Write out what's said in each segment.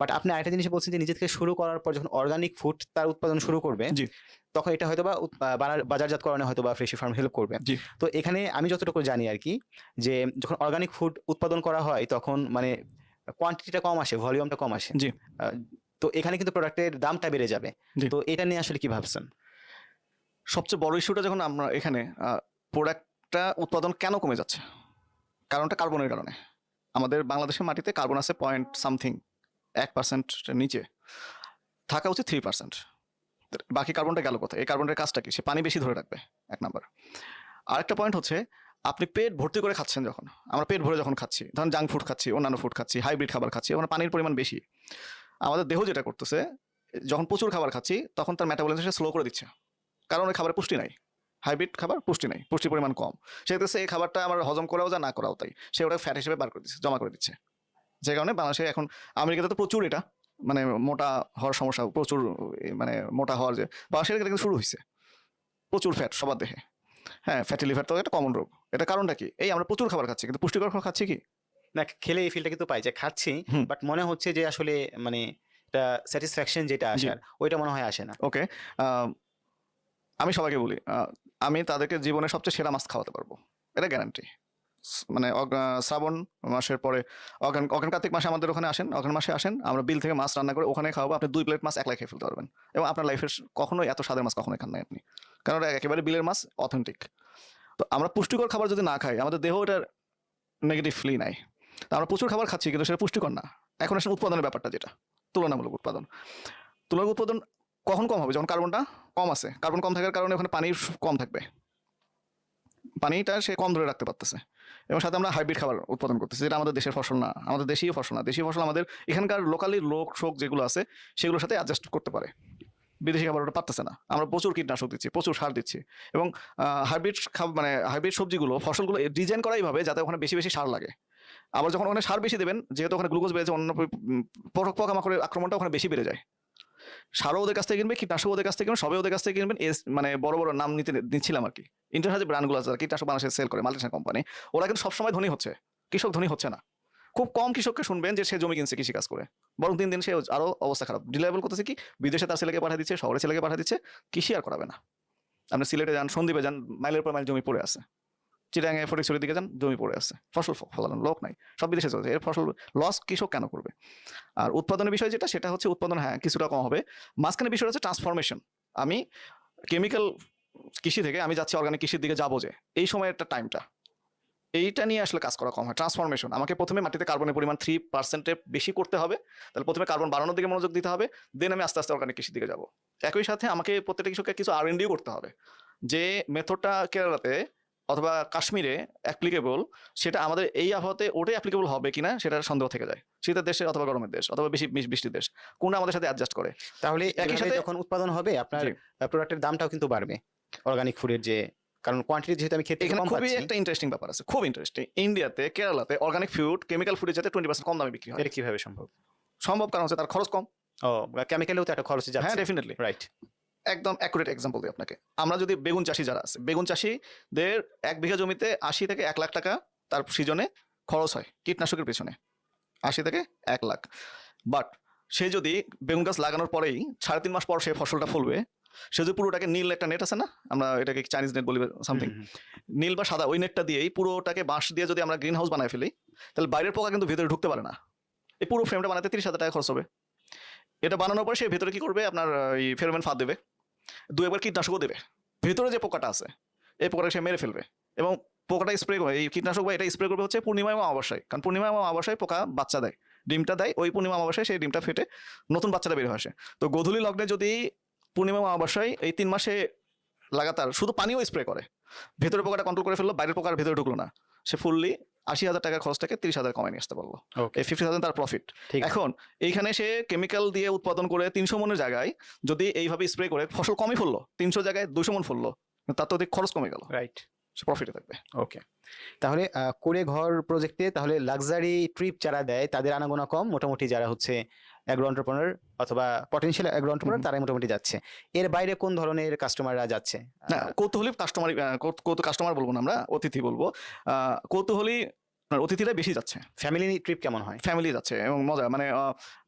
But আপনি আরেকটা জিনিস বলছেন যে নিজে থেকে শুরু করার পর যখন অর্গানিক ফুড তার উৎপাদন শুরু করবে জি। তখন এটা হয়তো বা আহ, বাজারজাতকরণে হয়তো বা ফ্রেশি ফার্ম হেল্প করবে। জি। তো এখানে আমি যতটুকু জানি আর কি যে যখন অর্গানিক ফুড উৎপাদন করা হয় তখন মানে কোয়ান্টিটিটা কম আসে ভলিউমটা কম আসে। জি। তো এখানে কিন্তু প্রোডাক্টের দামটা বেড়ে যাবে। তো এটা নিয়ে আসলে কি ভাবছেন? সবচেয়ে বড় ইস্যুটা যখন আমরা এখানে প্রোডাক্টটা উৎপাদন কেন কমে যাচ্ছে? কারণটা কার্বনের কারণে। আমাদের বাংলাদেশের মাটিতে কার্বন আছে পয়েন্ট সামথিং এক পার্সেন্টের নিচে, থাকা উচিত থ্রি পার্সেন্ট বাকি কার্বনটা গেল কোথায়? এই কার্বনের কাজটা কি? সে পানি বেশি ধরে রাখবে, এক নাম্বার আরেকটা পয়েন্ট হচ্ছে, আপনি পেট ভর্তি করে খাচ্ছেন যখন, আমরা পেট ভরে যখন খাচ্ছি, ধরুন জাঙ্ক ফুড খাচ্ছি, অন্যান্য ফুড খাচ্ছি হাইব্রিড খাবার খাচ্ছি, ওখানে পানির পরিমাণ বেশি। আমাদের দেহ যেটা করতেছে, যখন প্রচুর খাবার খাচ্ছি, তখন তার মেটাবলিজম স্লো করে দিচ্ছে। কারণ ওই খাবারে পুষ্টি নাই। হাইব্রিড খাবার, পুষ্টি নাই, পুষ্টির পরিমাণ কম। সেক্ষেত্রে এই খাবারটা আমার হজম করাও যা না করাও তাই। সে ওটা ফ্যাট হিসেবে বার করে দিচ্ছে, জমা করে দিচ্ছে। যে কারণে বাংলাদেশে এখন আমেরিকাতে তো প্রচুর এটা মানে মোটা হওয়ার সমস্যা প্রচুর মানে মোটা হওয়ার যে বাংলাদেশের এটা কিন্তু শুরু হয়েছে প্রচুর ফ্যাট সবার দেহে। হ্যাঁ ফ্যাটি লিভার তো একটা কমন রোগ। এটা কারণটা কি? এই আমরা প্রচুর খাবার খাচ্ছি কিন্তু পুষ্টিকর খাবার খাচ্ছি কি? না খেলে এই ফিলটা কিন্তু পাই যে খাচ্ছি বাট মনে হচ্ছে যে আসলে মানে এটা স্যাটিসফ্যাকশন যেটা জি। আসার ওইটা মনে হয় আসে না। ওকে আমি সবাইকে বলি আমি তাদেরকে জীবনে সবচেয়ে সেরা মাছ খাওয়াতে পারব। এটা গ্যারান্টি মানে শ্রাবণ মাসের পরে, অগান অগান কার্তিক মাসে আমাদের ওখানে আসেন, অগান মাসে আসেন, আমরা বিল থেকে মাছ রান্না করে ওখানে খাওয়াবো, আপনি দুই প্লেট মাছ একলাই খেয়ে ফেলতে পারবেন। এবং আপনার লাইফের কখনোই এত স্বাদের মাছ কখনোই খান নাই আপনি। কারণ ওটা একেবারে বিলের মাছ অথেন্টিক তো আমরা পুষ্টিকর খাবার যদি না খাই, আমাদের দেহ এটার নেগেটিভলি নাই। তো আমরা প্রচুর খাবার খাচ্ছি, কিন্তু সেটা পুষ্টিকর না। এখন আসলে উৎপাদনের ব্যাপারটা যেটা, তুলনামূলক উৎপাদন। তুলনামূলক উৎপাদন কখন কম হবে? যখন কার্বনটা কম আছে কার্বন কম থাকার কারণে ওখানে পানির কম থাকবে। পানিটা সে কম ধরে রাখতে পারতেছে। এবং সাথে আমরা হাইব্রিড খাবার উৎপাদন করতেছি, যেটা আমাদের দেশের ফসল না, আমাদের দেশীয় ফসল না। দেশীয় ফসল আমাদের এখানকার লোকালি লোক শোক যেগুলো আছে, সেগুলোর সাথে অ্যাডজাস্ট করতে পারে। বিদেশি খাবার ওটা পারতেছে না। আমরা প্রচুর কীটনাশক দিচ্ছি, প্রচুর সার দিচ্ছি। এবং হাইব্রিড খাবার মানে হাইব্রিড সবজিগুলো, ফসলগুলো ডিজাইন করাই ভাবে যাতে ওখানে বেশি বেশি সার লাগে। আবার যখন ওখানে সার বেশি দেবেন, যেহেতু ওখানে গ্লুকোজ বেড়েছে, অন্য পোকা পোকামাকড়ের আক্রমণটা ওখানে বেশি বেড়ে যায়। সারও ওদের কাছ থেকে কিনবে কীটনাশক ওদের কাছ থেকে কিনবে, সবাই ওদের কাছ থেকে কিনবেন মানে বড় বড় নাম নিতে, নিচ্ছিলাম আর কি। ইন্টারন্যাশনাল যে ব্র্যান্ডগুলো আছে যারা কীটনাশক বাংলাদেশে সেল করে মাল্টিনেশনাল কোম্পানি ওরা কিন্তু সবসময় ধনী হচ্ছে। কৃষক ধনী হচ্ছে না। খুব কম কৃষককে শুনবেন যে সে জমি কিনছে, কৃষি কাজ করে। বরং দিন দিন সে আরও অবস্থা খারাপ। ডিলেবল করতেছে কি? বিদেশে তার ছেলেকে পাঠিয়ে দিচ্ছে, শহরে ছেলেকে পাঠিয়ে দিচ্ছে, কৃষি আর করাবে না। আপনি সিলেটে যান সন্দীপে যান মাইলের পর মাইল জমি পড়ে আছে। চিটাঙ্গে ফটিকছড়ির দিকে যান, জমি পড়ে আছে। ফসল ফলানোর লোক নাই। সব বিদেশে চলছে এর ফসল লস কৃষক কেন করবে? আর উৎপাদনের বিষয় যেটা, সেটা হচ্ছে উৎপাদন হ্যাঁ কিছুটা কম হবে। মাঝখানে বিষয় হচ্ছে ট্রান্সফরমেশন আমি কেমিক্যাল কৃষি থেকে আমি যাচ্ছি অর্গানিক কৃষির দিকে যাব যে। এই সময়ের একটা টাইমটা এইটা নিয়ে আসলে কাজ করা কম হয়। ট্রান্সফরমেশন আমাকে প্রথমে মাটিতে কার্বনের পরিমাণ থ্রি পার্সেন্টের বেশি করতে হবে। তাহলে প্রথমে কার্বন বাড়ানোর দিকে মনোযোগ দিতে হবে। দেন আমি আস্তে আস্তে অর্গানিক কৃষির দিকে যাব। একই সাথে আমাকে প্রত্যেকটা কৃষককে কিছু আর এনডিও করতে হবে। যে মেথডটা কেরালাতে অথবা কাশ্মীরে অ্যাপ্লিকেবল সেটা আমাদের এই আবহাওয়াতে ওটাই অ্যাপ্লিকেবল হবে কিনা সেটা সন্দেহ থেকে যায়। শীতের দেশে অথবা গরমের দেশ অথবা বেশি বৃষ্টি- বৃষ্টির দেশ। কোনটা আমাদের সাথে অ্যাডজাস্ট করে? তাহলে একই সাথে যখন উৎপাদন হবে আপনার। প্রোডাক্টের দামটাও কিন্তু বাড়বে। অর্গানিক ফুডের যে কারণ কোয়ান্টিটি যেহেতু আমি খেতে এখানে খুবই একটা ইন্টারেস্টিং ব্যাপার আছে খুব ইন্টারেস্টিং ইন্ডিয়াতে কেরালাতে অর্গানিক ফুড কেমিক্যাল ফুডের যাতে টোয়েন্টি পার্সেন্ট কম দামে বিক্রি হয়। এটা কীভাবে সম্ভব? সম্ভব কারণ হচ্ছে তার খরচ কম। ও কেমিক্যালেও তো একটা খরচ যাচ্ছে। হ্যাঁ ডেফিনেটলি রাইট একদম অ্যাকুরেট এক্সাম্পল দিই আপনাকে। আমরা যদি বেগুন চাষি যারা আছে বেগুন চাষিদের এক বিঘা জমিতে আশি থেকে এক লাখ টাকা তার সিজনে খরচ হয় কীটনাশকের পেছনে। আশি থেকে এক লাখ। বাট সে যদি বেগুন গাছ লাগানোর পরেই সাড়ে তিন মাস পর সে ফসলটা ফলবে সে যদি পুরোটাকে নীল একটা নেট আছে না আমরা এটাকে চাইনিজ নেট বলি সামথিং নীল বা সাদা ওই নেটটা দিয়েই পুরোটাকে বাঁশ দিয়ে যদি আমরা গ্রিন হাউস বানায় ফেলি তাহলে বাইরের পোকা কিন্তু ভিতরে ঢুকতে পারে না। এই পুরো ফ্রেমটা বানাতে তিরিশ হাজার টাকা খরচ হবে। এটা বানানোর পর সে ভেতরে কি করবে? আপনার এই ফেরোমেন ফাঁদ দেবে। দু একবার কীটনাশকও দেবে। ভেতরে যে পোকাটা আছে এই পোকাটাকে সে মেরে ফেলবে। এবং পোকাটা স্প্রে করে এই কীটনাশক বা এটা স্প্রে করবে হচ্ছে পূর্ণিমা এবং অমাবস্যায়। কারণ পূর্ণিমা এবং অমাবস্যায় পোকা বাচ্চা দেয়। ডিমটা দেয় ওই পূর্ণিমা অমাবস্যায় সেই ডিমটা ফেটে নতুন বাচ্চাটা বের হয়ে আসে তো গোধূলি লগ্নে যদি পূর্ণিমা অমাবস্যায় এই তিন মাসে লাগাতার শুধু পানিও স্প্রে করে। ভেতরে পোকাটা কন্ট্রোল করে ফেলল বাইরের পোকার ভেতরে ঢুকলো না। সে ফুললি আশি হাজার টাকার খরচটাকে তিরিশ হাজার কমায় নিয়ে আসতে পারল। এই ফিফটি থাউজেন্ড তার প্রফিট ঠিক এখন এইখানে সে কেমিক্যাল দিয়ে উৎপাদন করে তিনশো মনের জায়গায় যদি এইভাবে স্প্রে করে ফসল কমই ফললো। তিনশো জায়গায় দুশো মন ফললো। তার তো অধিক খরচ কমে গেল। রাইট সে প্রফিটে থাকবে। ওকে তাহলে করে ঘর প্রজেক্টে তাহলে লাক্সারি ট্রিপ যারা দেয় তাদের আনাগোনা কম। মোটামুটি যারা হচ্ছে অ্যাগ্রো এন্টারপ্রেনার অথবা পটেনশিয়াল অ্যাগ্রো এন্টারপ্রেনার তারাই মোটামুটি যাচ্ছে। এর বাইরে কোন ধরনের কাস্টমাররা যাচ্ছে? না কৌতূহলী কাস্টমার কৌতূ কাস্টমার বলব না আমরা অতিথি বলব। আহ, কৌতূহলী আপনার অতিথিরা বেশি যাচ্ছে। ফ্যামিলি ট্রিপ কেমন হয়? ফ্যামিলি যাচ্ছে এবং মজা মানে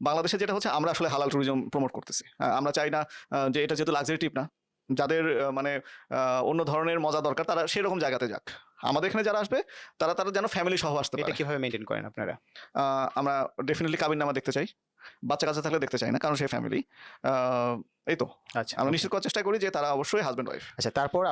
বাংলাদেশে যেটা হচ্ছে আমরা আসলে হালাল ট্যুরিজম প্রমোট করতেছি। আমরা চাই না যে এটা যেহেতু লাক্সারি ট্রিপ না যাদের মানে অন্য ধরনের মজা দরকার তারা সেরকম জায়গাতে যাক। আমাদের এখানে যারা আসবে তারা তারা যেন ফ্যামিলি সহ আসতে পারে। কীভাবে মেনটেন করেন আপনারা? আমরা ডেফিনেটলি কাবিন নামা দেখতে চাই। বাচ্চা কাছে থাকলে দেখতে চাই না কারণ সে ফ্যামিলি এই তো। আচ্ছা আমরা নিশ্চিত করার চেষ্টা করি যে তারা অবশ্যই হাজব্যান্ড ওয়াইফ আচ্ছা তারপর